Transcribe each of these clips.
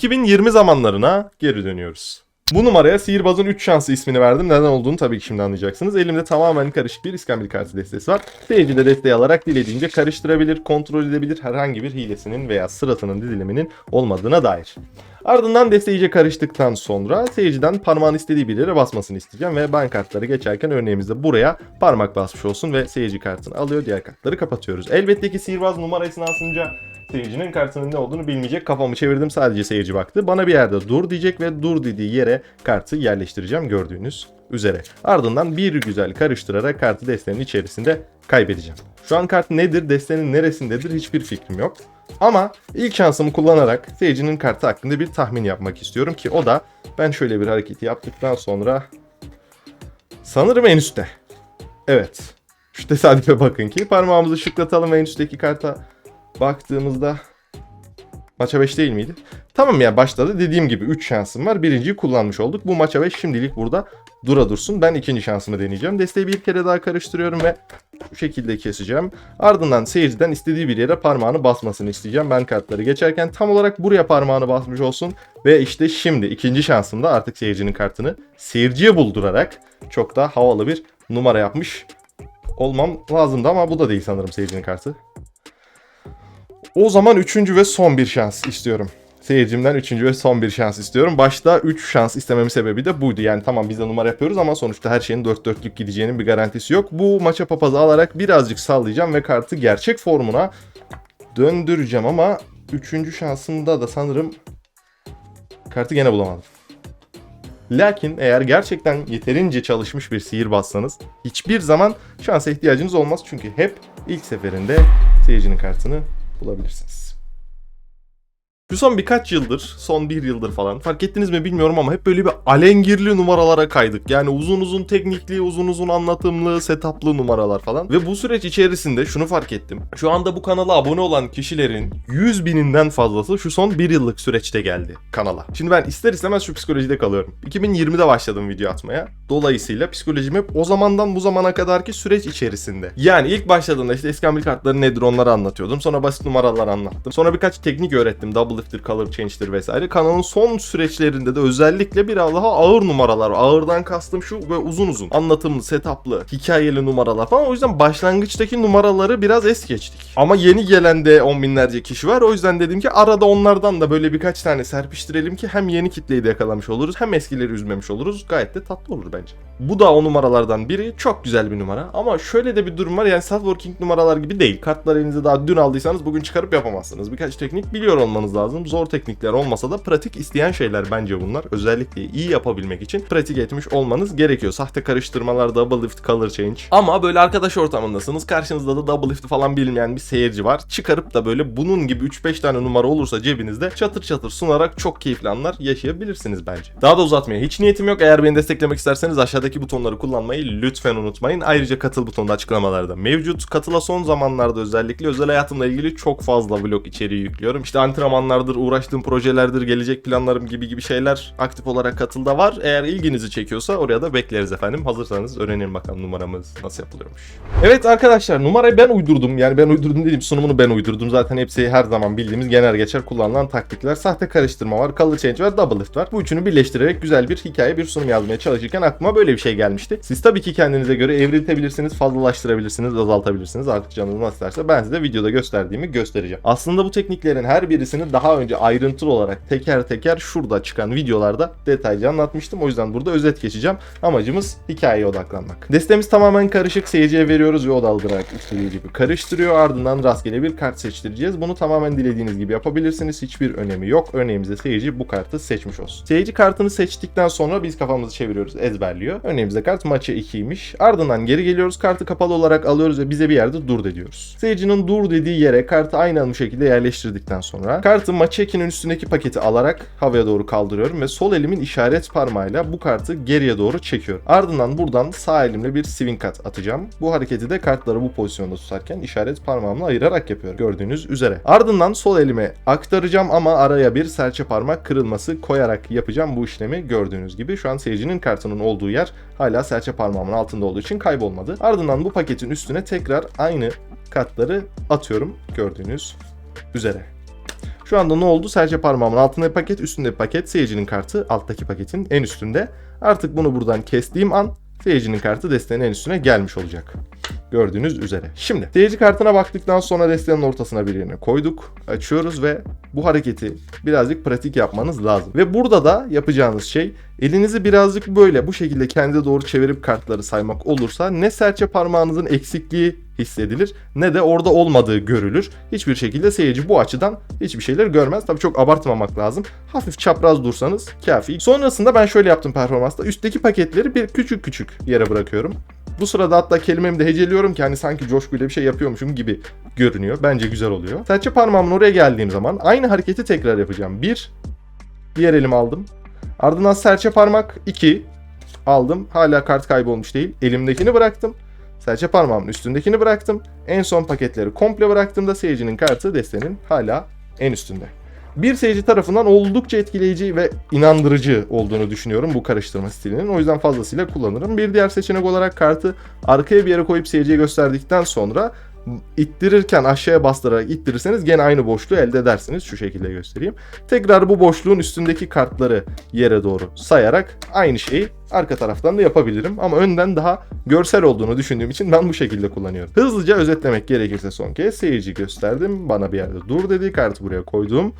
2020 zamanlarına geri dönüyoruz. Bu numaraya sihirbazın 3 şansı ismini verdim. Neden olduğunu tabii ki şimdi anlayacaksınız. Elimde tamamen karışık bir iskambil kartı destesi var. Seyirci de desteği alarak dilediğince karıştırabilir, kontrol edebilir herhangi bir hilesinin veya sıratının diziliminin olmadığına dair. Ardından deste iyice karıştıktan sonra seyirciden parmağın istediği bir yere basmasını isteyeceğim ve ben kartları geçerken örneğimizde buraya parmak basmış olsun ve seyirci kartını alıyor diğer kartları kapatıyoruz. Elbette ki sihirbaz numara esnasında seyircinin kartının ne olduğunu bilmeyecek. Kafamı çevirdim sadece seyirci baktı. Bana bir yerde dur diyecek ve dur dediği yere kartı yerleştireceğim gördüğünüz üzere. Ardından bir güzel karıştırarak kartı destenin içerisinde kaybedeceğim. Şu an kart nedir, destenin neresindedir hiçbir fikrim yok. Ama ilk şansımı kullanarak seyircinin kartı hakkında bir tahmin yapmak istiyorum ki o da ben şöyle bir hareketi yaptıktan sonra sanırım en üstte. Evet. Şu tesadüfe bakın ki parmağımızı şıklatalım en üstteki karta baktığımızda maça 5 değil miydi? Tamam ya başladı dediğim gibi 3 şansım var. Birinciyi kullanmış olduk. Bu maça 5 şimdilik burada dura dursun. Ben ikinci şansımı deneyeceğim. Desteği bir kere daha karıştırıyorum ve bu şekilde keseceğim. Ardından seyirciden istediği bir yere parmağını basmasını isteyeceğim. Ben kartları geçerken tam olarak buraya parmağını basmış olsun. Ve işte şimdi ikinci şansımda artık seyircinin kartını seyirciye buldurarak çok daha havalı bir numara yapmış olmam lazımdı ama bu da değil sanırım seyircinin kartı. O zaman üçüncü ve son bir şans istiyorum. Seyircimden üçüncü ve son bir şans istiyorum. Başta 3 şans istememin sebebi de buydu. Yani tamam biz de numara yapıyoruz ama sonuçta her şeyin dört dörtlük gideceğinin bir garantisi yok. Bu maça papazı alarak birazcık sallayacağım ve kartı gerçek formuna döndüreceğim ama üçüncü şansımda da sanırım kartı gene bulamadım. Lakin eğer gerçekten yeterince çalışmış bir sihirbazsanız hiçbir zaman şansa ihtiyacınız olmaz. Çünkü hep ilk seferinde seyircinin kartını bulabilirsiniz. Şu son birkaç yıldır, son bir yıldır falan fark ettiniz mi bilmiyorum ama hep böyle bir alengirli numaralara kaydık. Yani uzun uzun teknikli, uzun uzun anlatımlı, setuplı numaralar falan. Ve bu süreç içerisinde şunu fark ettim. Şu anda bu kanala abone olan kişilerin 100 bininden fazlası şu son bir yıllık süreçte geldi kanala. Şimdi ben ister istemez şu psikolojide kalıyorum. 2020'de başladım video atmaya. Dolayısıyla psikolojim hep o zamandan bu zamana kadarki süreç içerisinde. Yani ilk başladığımda işte iskambil kartları nedir onları anlatıyordum. Sonra basit numaralar anlattım. Sonra birkaç teknik öğrettim. Double lifter, color change'tir vesaire. Kanalın son süreçlerinde de özellikle biraz daha ağır numaralar. Ağırdan kastım şu ve uzun uzun. Anlatımlı, setuplı, hikayeli numaralar falan. O yüzden başlangıçtaki numaraları biraz es geçtik. Ama yeni gelen de on binlerce kişi var. O yüzden dedim ki arada onlardan da böyle birkaç tane serpiştirelim ki hem yeni kitleyi de yakalamış oluruz hem eskileri üzmemiş oluruz. Gayet de tatlı olur bence. Bu da o numaralardan biri. Çok güzel bir numara. Ama şöyle de bir durum var. Yani Working numaralar gibi değil. Kartları elinize daha dün aldıysanız bugün çıkarıp yapamazsınız. Birkaç teknik biliyor olmanız lazım. Zor teknikler olmasa da pratik isteyen şeyler bence bunlar. Özellikle iyi yapabilmek için pratik etmiş olmanız gerekiyor. Sahte karıştırmalar, double lift, color change. Ama böyle arkadaş ortamındasınız. Karşınızda da double lift falan bilmeyen bir seyirci var. Çıkarıp da böyle bunun gibi 3-5 tane numara olursa cebinizde çatır çatır sunarak çok keyifli anlar yaşayabilirsiniz bence. Daha da uzatmaya hiç niyetim yok. Eğer beni desteklemek isterseniz aşağıdaki butonları kullanmayı lütfen unutmayın. Ayrıca katıl butonu da açıklamalarda mevcut. Katıla son zamanlarda özellikle özel hayatımla ilgili çok fazla vlog içeriği yüklüyorum. İşte antrenmanlardır, uğraştığım projelerdir, gelecek planlarım gibi gibi şeyler aktif olarak katılda var. Eğer ilginizi çekiyorsa oraya da bekleriz efendim. Hazırsanız öğrenelim bakalım numaramız nasıl yapılıyormuş. Evet arkadaşlar numarayı ben uydurdum. Yani ben uydurdum dedim sunumunu ben uydurdum. Zaten hepsi her zaman bildiğimiz genel geçer kullanılan taktikler. Sahte karıştırma var, color change var, double lift var. Bu üçünü birleştirerek güzel bir hikaye, bir sunum yazmaya çalışırken aklıma böyle bir şey gelmişti. Siz tabii ki kendinize göre evriltebilirsiniz, fazlalaştırabilirsiniz, azaltabilirsiniz. Artık canınız nasıl isterse ben size videoda gösterdiğimi göstereceğim. Aslında bu tekniklerin her birisini daha önce ayrıntılı olarak teker teker şurada çıkan videolarda detaylıca anlatmıştım. O yüzden burada özet geçeceğim. Amacımız hikayeye odaklanmak. Destemiz tamamen karışık. Seyirciye veriyoruz ve o daldırarak istediği gibi karıştırıyor. Ardından rastgele bir kart seçtireceğiz. Bunu tamamen dilediğiniz gibi yapabilirsiniz. Hiçbir önemi yok. Örneğimizde seyirci bu kartı seçmiş olsun. Seyirci kartını seçtikten sonra biz kafamızı çeviriyoruz. Ezberliyor. Örneğimizde kart maçı 2'ymiş. Ardından geri geliyoruz. Kartı kapalı olarak alıyoruz ve bize bir yerde dur de. Seyircinin dur dediği yere kartı aynı şekilde yerleştirdikten sonra kartı maçı 2'nin üstündeki paketi alarak havaya doğru kaldırıyorum ve sol elimin işaret parmağıyla bu kartı geriye doğru çekiyorum. Ardından buradan sağ elimle bir swing cut atacağım. Bu hareketi de kartları bu pozisyonda tutarken işaret parmağımla ayırarak yapıyorum. Gördüğünüz üzere. Ardından sol elime aktaracağım ama araya bir serçe parmak kırılması koyarak yapacağım bu işlemi gördüğünüz gibi. Şu an seyircinin kartının olduğu yer hala serçe parmağımın altında olduğu için kaybolmadı. Ardından bu paketin üstüne tekrar aynı katları atıyorum gördüğünüz üzere. Şu anda ne oldu? Serçe parmağımın altında bir paket, üstünde bir paket. Seyircinin kartı alttaki paketin en üstünde. Artık bunu buradan kestiğim an seyircinin kartı desteğin en üstüne gelmiş olacak. Gördüğünüz üzere. Şimdi seyirci kartına baktıktan sonra desteğin ortasına bir yerine koyduk. Açıyoruz ve bu hareketi birazcık pratik yapmanız lazım. Ve burada da yapacağınız şey elinizi birazcık böyle bu şekilde kendine doğru çevirip kartları saymak olursa ne serçe parmağınızın eksikliği hissedilir ne de orada olmadığı görülür. Hiçbir şekilde seyirci bu açıdan hiçbir şeyler görmez. Tabii çok abartmamak lazım. Hafif çapraz dursanız kafi. Sonrasında ben şöyle yaptım performansta. Üstteki paketleri bir küçük küçük yere bırakıyorum. Bu sırada hatta kelimemi de heceliyorum ki hani sanki coşkuyla bir şey yapıyormuşum gibi görünüyor. Bence güzel oluyor. Serçe parmağımın oraya geldiğim zaman aynı hareketi tekrar yapacağım. Bir, diğer elimi aldım. Ardından serçe parmak 2 aldım. Hala kart kaybolmuş değil. Elimdekini bıraktım. Serçe parmağımın üstündekini bıraktım. En son paketleri komple bıraktığımda seyircinin kartı destenin hala en üstünde. Bir seyirci tarafından oldukça etkileyici ve inandırıcı olduğunu düşünüyorum bu karıştırma stilinin. O yüzden fazlasıyla kullanırım. Bir diğer seçenek olarak kartı arkaya bir yere koyup seyirciye gösterdikten sonra ittirirken aşağıya bastırarak ittirirseniz gene aynı boşluğu elde edersiniz. Şu şekilde göstereyim. Tekrar bu boşluğun üstündeki kartları yere doğru sayarak aynı şeyi arka taraftan da yapabilirim. Ama önden daha görsel olduğunu düşündüğüm için ben bu şekilde kullanıyorum. Hızlıca özetlemek gerekirse son kez seyirci gösterdim. Bana bir yerde dur dedi. Kartı buraya koydum.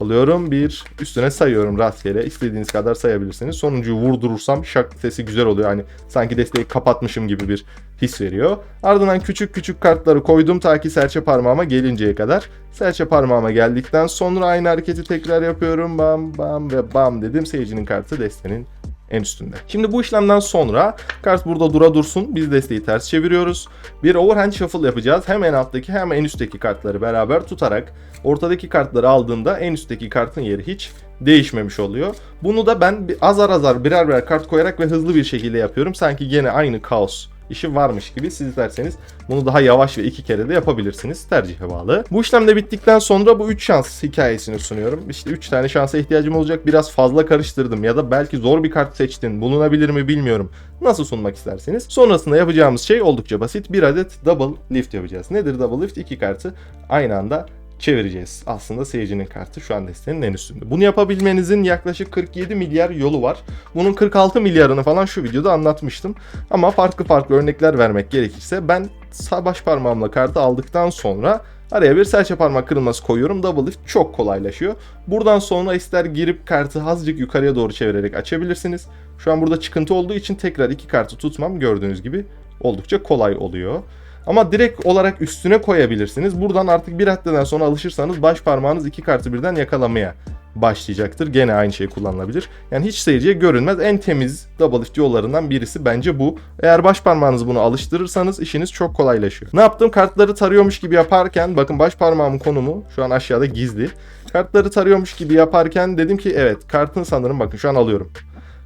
Alıyorum bir üstüne sayıyorum rastgele. İstediğiniz kadar sayabilirsiniz. Sonuncuyu vurdurursam şak sesi güzel oluyor. Hani sanki desteği kapatmışım gibi bir his veriyor. Ardından küçük küçük kartları koydum ta ki serçe parmağıma gelinceye kadar. Serçe parmağıma geldikten sonra aynı hareketi tekrar yapıyorum. Bam bam ve bam dedim. Seyircinin kartı destenin en üstünde. Şimdi bu işlemden sonra kart burada dura dursun. Biz desteği ters çeviriyoruz. Bir overhand shuffle yapacağız. Hem en alttaki hem en üstteki kartları beraber tutarak ortadaki kartları aldığımda en üstteki kartın yeri hiç değişmemiş oluyor. Bunu da ben azar azar birer birer kart koyarak ve hızlı bir şekilde yapıyorum. Sanki gene aynı kaos işi varmış gibi siz isterseniz bunu daha yavaş ve iki kere de yapabilirsiniz. Tercihe bağlı. Bu işlem de bittikten sonra bu 3 şans hikayesini sunuyorum. İşte 3 tane şansa ihtiyacım olacak. Biraz fazla karıştırdım ya da belki zor bir kart seçtin. Bulunabilir mi bilmiyorum. Nasıl sunmak isterseniz. Sonrasında yapacağımız şey oldukça basit. Bir adet double lift yapacağız. Nedir double lift? İki kartı aynı anda çevireceğiz. Aslında seyircinin kartı şu an destenin en üstünde. Bunu yapabilmenizin yaklaşık 47 milyar yolu var. Bunun 46 milyarını falan şu videoda anlatmıştım. Ama farklı farklı örnekler vermek gerekirse ben sağ baş parmağımla kartı aldıktan sonra Araya bir serçe parmak kırılması koyuyorum. Double lift çok kolaylaşıyor. Buradan sonra ister girip kartı azıcık yukarıya doğru çevirerek açabilirsiniz. Şu an burada çıkıntı olduğu için tekrar iki kartı tutmam gördüğünüz gibi oldukça kolay oluyor. Ama direkt olarak üstüne koyabilirsiniz. Buradan artık bir haddeden sonra alışırsanız baş parmağınız iki kartı birden yakalamaya başlayacaktır. Gene aynı şey kullanılabilir. Yani hiç seyirciye görünmez. En temiz double lift yollarından birisi bence bu. Eğer baş parmağınız bunu alıştırırsanız işiniz çok kolaylaşıyor. Ne yaptım? Kartları tarıyormuş gibi yaparken bakın baş parmağımın konumu şu an aşağıda gizli. Kartları tarıyormuş gibi yaparken dedim ki evet kartın sanırım bakın şu an alıyorum.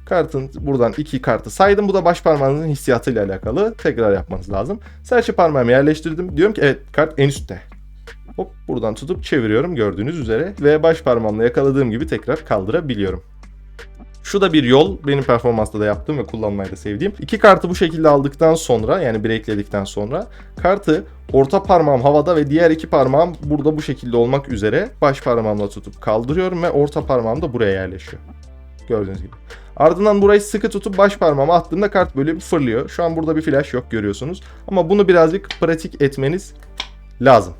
Kartın buradan iki kartı saydım. Bu da baş parmağınızın hissiyatıyla alakalı. Tekrar yapmanız lazım. Serçe parmağımı yerleştirdim. Diyorum ki evet kart en üstte. Hop buradan tutup çeviriyorum gördüğünüz üzere. Ve baş parmağımla yakaladığım gibi tekrar kaldırabiliyorum. Şu da bir yol. Benim performansta da yaptığım ve kullanmayı da sevdiğim. İki kartı bu şekilde aldıktan sonra yani bir ekledikten sonra kartı orta parmağım havada ve diğer iki parmağım burada bu şekilde olmak üzere baş parmağımla tutup kaldırıyorum ve orta parmağım da buraya yerleşiyor. Gördüğünüz gibi. Ardından burayı sıkı tutup baş parmağıma attığımda kart böyle bir fırlıyor. Şu an burada bir flash yok görüyorsunuz. Ama bunu birazcık pratik etmeniz lazım.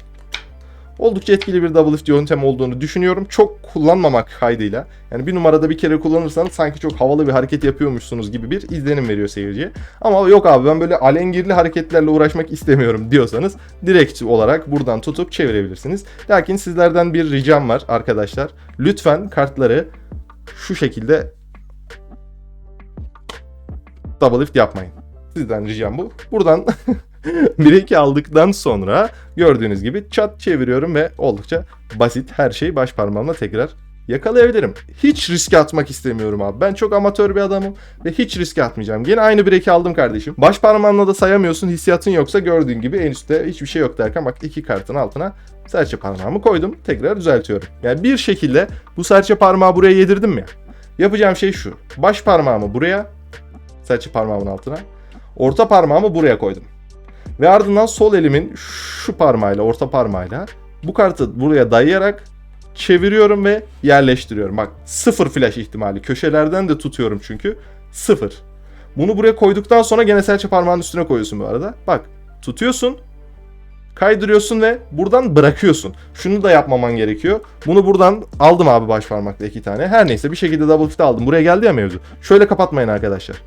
Oldukça etkili bir double lift yöntem olduğunu düşünüyorum. Çok kullanmamak kaydıyla. Yani bir numarada bir kere kullanırsanız sanki çok havalı bir hareket yapıyormuşsunuz gibi bir izlenim veriyor seyirciye. Ama yok abi ben böyle alengirli hareketlerle uğraşmak istemiyorum diyorsanız direkt olarak buradan tutup çevirebilirsiniz. Lakin sizlerden bir ricam var arkadaşlar. Lütfen kartları şu şekilde double lift yapmayın. Sizden ricam bu. Buradan 1-2 aldıktan sonra gördüğünüz gibi çat çeviriyorum ve oldukça basit her şeyi baş parmağımla tekrar yakalayabilirim. Hiç riske atmak istemiyorum abi. Ben çok amatör bir adamım ve hiç riske atmayacağım. Gene aynı break'i aldım kardeşim. Baş parmağınla da sayamıyorsun. Hissiyatın yoksa gördüğün gibi en üstte hiçbir şey yok derken bak iki kartın altına serçe parmağımı koydum. Tekrar düzeltiyorum. Yani bir şekilde bu serçe parmağı buraya yedirdim ya. Yapacağım şey şu. Baş parmağımı buraya, serçe parmağımın altına, orta parmağımı buraya koydum. Ve ardından sol elimin şu parmağıyla, orta parmağıyla bu kartı buraya dayayarak çeviriyorum ve yerleştiriyorum. Bak sıfır flash ihtimali. Köşelerden de tutuyorum çünkü. Sıfır. Bunu buraya koyduktan sonra gene serçe parmağının üstüne koyuyorsun bu arada. Bak tutuyorsun. Kaydırıyorsun ve buradan bırakıyorsun. Şunu da yapmaman gerekiyor. Bunu buradan aldım abi baş parmakla iki tane. Her neyse bir şekilde double fit aldım. Buraya geldi ya mevzu. Şöyle kapatmayın arkadaşlar.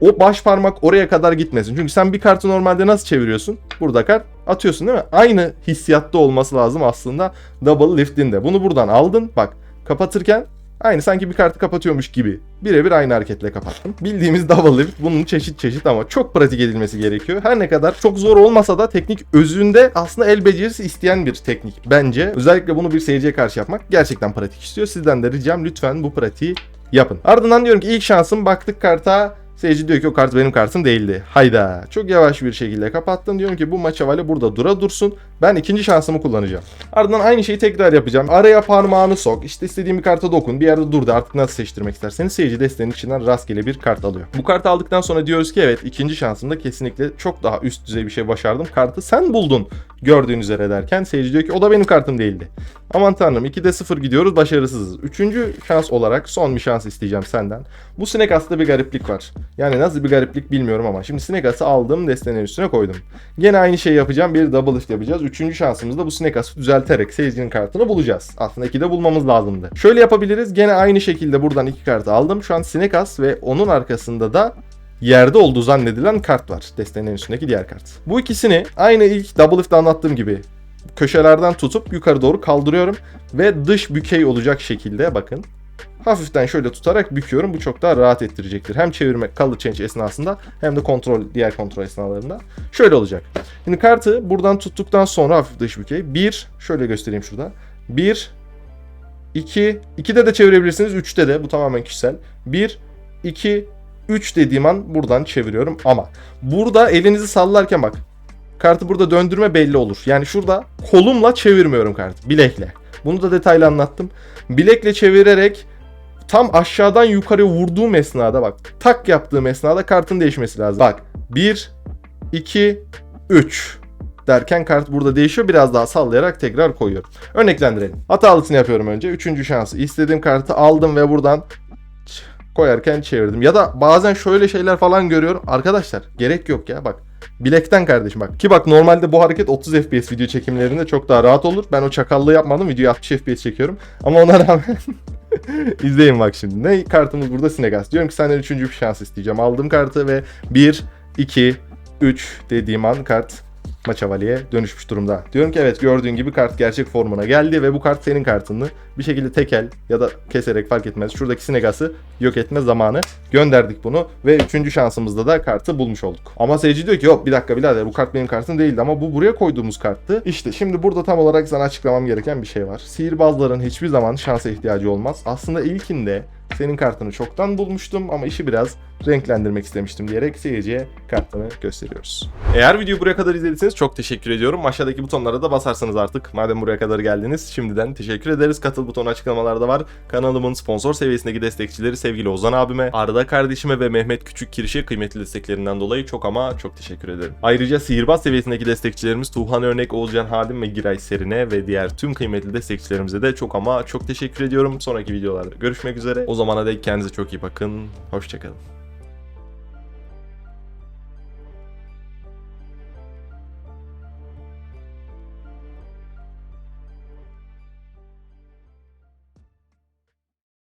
O baş parmak oraya kadar gitmesin. Çünkü sen bir kartı normalde nasıl çeviriyorsun? Burada kart atıyorsun değil mi? Aynı hissiyatta olması lazım aslında double lift'in de. Bunu buradan aldın. Bak kapatırken aynı sanki bir kartı kapatıyormuş gibi. Birebir aynı hareketle kapattım. Bildiğimiz double lift bunun çeşit çeşit ama çok pratik edilmesi gerekiyor. Her ne kadar çok zor olmasa da teknik özünde aslında el becerisi isteyen bir teknik bence. Özellikle bunu bir seyirciye karşı yapmak gerçekten pratik istiyor. Sizden de ricam lütfen bu pratiği yapın. Ardından diyorum ki ilk şansım baktık karta Seyirci diyor ki o kart benim kartım değildi. Hayda. Çok yavaş bir şekilde kapattım. Diyorum ki bu maç havale burada dura dursun. Ben ikinci şansımı kullanacağım. Ardından aynı şeyi tekrar yapacağım. Araya parmağını sok. İşte istediğin bir karta dokun. Bir yerde dur da artık nasıl seçtirmek isterseniz seyirci desteğinin içinden rastgele bir kart alıyor. Bu kartı aldıktan sonra diyoruz ki evet ikinci şansımda kesinlikle çok daha üst düzey bir şey başardım. Kartı sen buldun gördüğün üzere derken seyirci diyor ki o da benim kartım değildi. Aman tanrım 2'de 0 gidiyoruz başarısızız. Üçüncü şans olarak son bir şans isteyeceğim senden. Bu sinek aslında bir gariplik var. Yani nasıl bir gariplik bilmiyorum ama. Şimdi sinek ası aldım destenin üstüne koydum. Gene aynı şeyi yapacağım bir double lift yapacağız. Üçüncü şansımızda bu sinek ası düzelterek seyircinin kartını bulacağız. Aslında 2'de bulmamız lazımdı. Şöyle yapabiliriz. Gene aynı şekilde buradan iki kartı aldım. Şu an sinek as ve onun arkasında da yerde olduğu zannedilen kart var. Destenin üstündeki diğer kart. Bu ikisini aynı ilk double lift'te anlattığım gibi köşelerden tutup yukarı doğru kaldırıyorum ve dış bükey olacak şekilde bakın hafiften şöyle tutarak büküyorum. Bu çok daha rahat ettirecektir. Hem çevirme color change esnasında hem de kontrol diğer kontrol esnalarında. Şöyle olacak. Şimdi kartı buradan tuttuktan sonra hafif dış bükey. 1 şöyle göstereyim şurada. 1 2 2'de de çevirebilirsiniz. 3'te de bu tamamen kişisel. 1 2 3 dediğim an buradan çeviriyorum ama burada elinizi sallarken bak kartı burada döndürme belli olur. Yani şurada kolumla çevirmiyorum kartı. Bilekle. Bunu da detaylı anlattım. Bilekle çevirerek tam aşağıdan yukarı vurduğum esnada bak tak yaptığım esnada kartın değişmesi lazım. Bak 1 2 3 derken kart burada değişiyor. Biraz daha sallayarak tekrar koyuyorum. Örneklendirelim. Hatalısını yapıyorum önce. Üçüncü şansı. İstediğim kartı aldım ve buradan koyarken çevirdim. Ya da bazen şöyle şeyler falan görüyorum. Arkadaşlar gerek yok ya bak. Bilekten kardeşim bak. Ki bak normalde bu hareket 30 FPS video çekimlerinde çok daha rahat olur. Ben o çakallığı yapmadım. Videoyu 60 FPS çekiyorum. Ama ona rağmen İzleyin bak şimdi. Ne kartımız burada Sinegas. Diyorum ki senden üçüncü bir şans isteyeceğim. Aldım kartı ve 1, 2, 3 dediğim an kart Maçavali'ye dönüşmüş durumda. Diyorum ki evet gördüğün gibi kart gerçek formuna geldi ve bu kart senin kartını bir şekilde tekel ya da keserek fark etmez. Şuradaki Sinegas'ı yok etme zamanı gönderdik bunu ve üçüncü şansımızda da kartı bulmuş olduk. Ama seyirci diyor ki yok bir dakika birader bu kart benim kartım değildi ama bu buraya koyduğumuz karttı. İşte şimdi burada tam olarak sana açıklamam gereken bir şey var. Sihirbazların hiçbir zaman şansa ihtiyacı olmaz. Aslında ilkinde senin kartını çoktan bulmuştum ama işi biraz renklendirmek istemiştim diyerek seyirciye kartını gösteriyoruz. Eğer videoyu buraya kadar izlediyseniz çok teşekkür ediyorum. Aşağıdaki butonlara da basarsanız artık madem buraya kadar geldiniz şimdiden teşekkür ederiz. Katıl butonu açıklamalarda var. Kanalımın sponsor seviyesindeki destekçileri sevgili Ozan abime, Arda kardeşime ve Mehmet Küçük Kiriş'e kıymetli desteklerinden dolayı çok ama çok teşekkür ederim. Ayrıca sihirbaz seviyesindeki destekçilerimiz Tuğhan Örnek, Oğulcan Hadim ve Giray Serine ve diğer tüm kıymetli destekçilerimize de çok ama çok teşekkür ediyorum. Sonraki videolarda görüşmek üzere. O zamana dek kendinize çok iyi bakın. Hoşçakalın.